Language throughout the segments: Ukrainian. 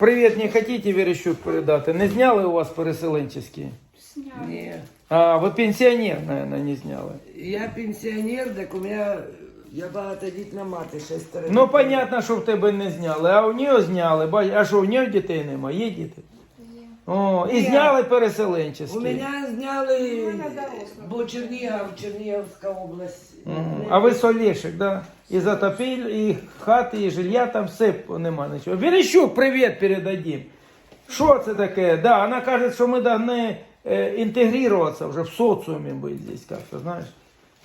Привіт, не хотите Верещук передати? Не зняли у вас переселенчеські? Ні. А, ви пенсіонер, наверное, не зняли. Я пенсіонер, так у мене я багатодітна мати, шестеро. Ну, дітей. понятно, що в тебе не зняли, а у нього зняли. Бач, А що, у нього дітей немає? Є діти? О, і Ні. зняли переселенчеські. У мене зняли, бо Чернігів, Чернігівська область. Мгм. А ви Солешик, да? І затопиль, і хати, і жилья, там все нема нічого. Верещук, привіт передадим. Що це таке? Да, вона каже, що ми повинні е, інтегруватися вже в соціумі бути здесь как-то, знаєш.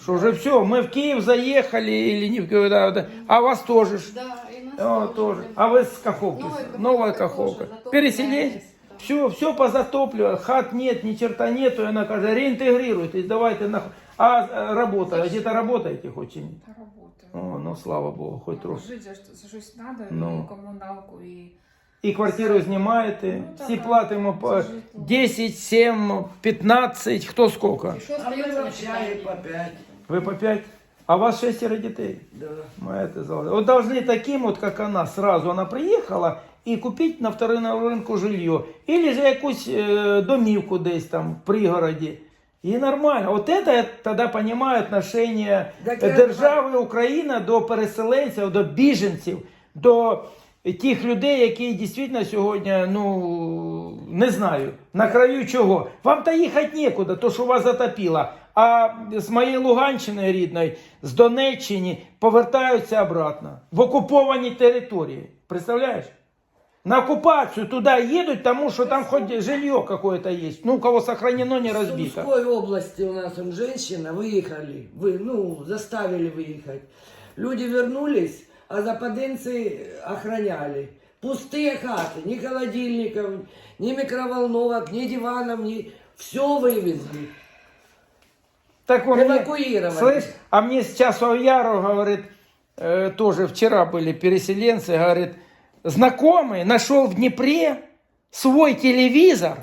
Що вже все, ми в Київ заїхали, или не в Київ, да, да. а вас теж ж. Да, и нас О, тоже. А вы с Каховки? Новая Каховка Новая Все, все позатоплено, хат нет, ни черта нету, и она каже, реинтегрируйтесь, давайте нахуй. А э, работа, где-то работаете хоть и нет? Та робота. О, ну слава Богу, хоть. Жити за, за щось треба, Ну. і комуналку, і І квартиру знімаєте, Ну, всі так. платимо по 10, 7, 15, хто скільки? А ми по п'ять. Ви по 5? А у вас шестеро детей? Да. Маєте золото. Вот должны таким вот, как она, сразу она приїхала і купити на вторинному ринку жилье. Или же якусь е, домівку десь там в пригороді. І нормально. От це я тоді розумію отношення держави Україна до переселенців, до біженців, до тих людей, які дійсно сьогодні, ну не знаю, на краю чого. Вам то їхати нікуди, то що вас затопило. А з моєї Луганщини рідної, з Донеччини повертаються обратно в окуповані території. Представляєш? На оккупацию туда едут, тому что там хоть жилье какое-то есть. Ну, у кого сохранено, не В разбито. Сумской области у нас он женщина, выехали, вы, ну, заставили выехать. Люди вернулись, а западенцы охраняли. Пустые хаты, ни холодильников, ни микроволновок, ни диванов, ни... Все вывезли. Так он мне, Эвакуировали. слышь, а мне сейчас Яру говорит, э, тоже вчера были переселенцы, говорит, знакомый нашел в Днепре свой телевизор,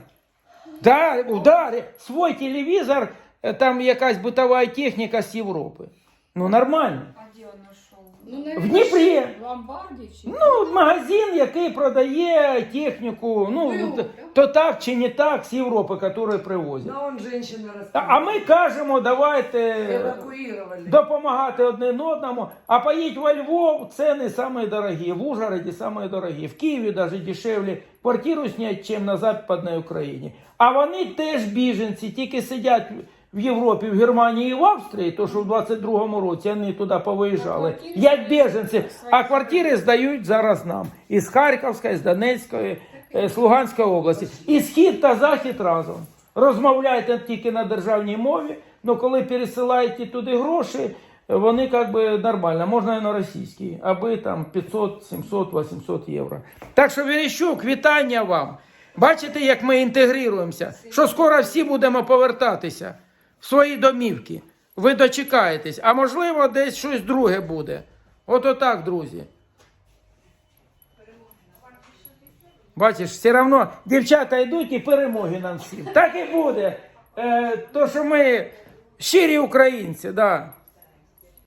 да, удари, свой телевизор, э, там якась бытовая техника с Европы. Ну, нормально. а де він знайшов? Ну, В Дніпрі. В ломбарді чи? Ну, магазин, який продає техніку, ну, Ну, то так чи не так з Європи, яку привозять. Он женщина А ми кажемо, давайте Эвакуировали. допомагати один одному, а поїдь во Львов, ціни самі дорогі, в Ужгороді самі дорогі, в Києві навіть дешевле квартиру зняти, ніж на Западній Україні. А вони теж біженці, тільки сидять в Європі, в Германії і в Австрії, то що в 22-му році вони туди повиїжджали, квартири як біженці, а квартири здають зараз нам. Із Харківської, з Донецької, е, з Луганської області. І схід та захід разом. Розмовляйте тільки на державній мові, але коли пересилаєте туди гроші, вони як би нормально, можна і на російській, аби там 500, 700, 800 євро. Так що, Верещук, вітання вам. Бачите, як ми інтегруємося, що скоро всі будемо повертатися свої домівки. Ви дочекаєтесь, а можливо, десь щось друге буде. От отак, друзі. Бачиш, все одно дівчата йдуть і перемоги нам всім. Так і буде. Е, то, що ми щирі українці, да.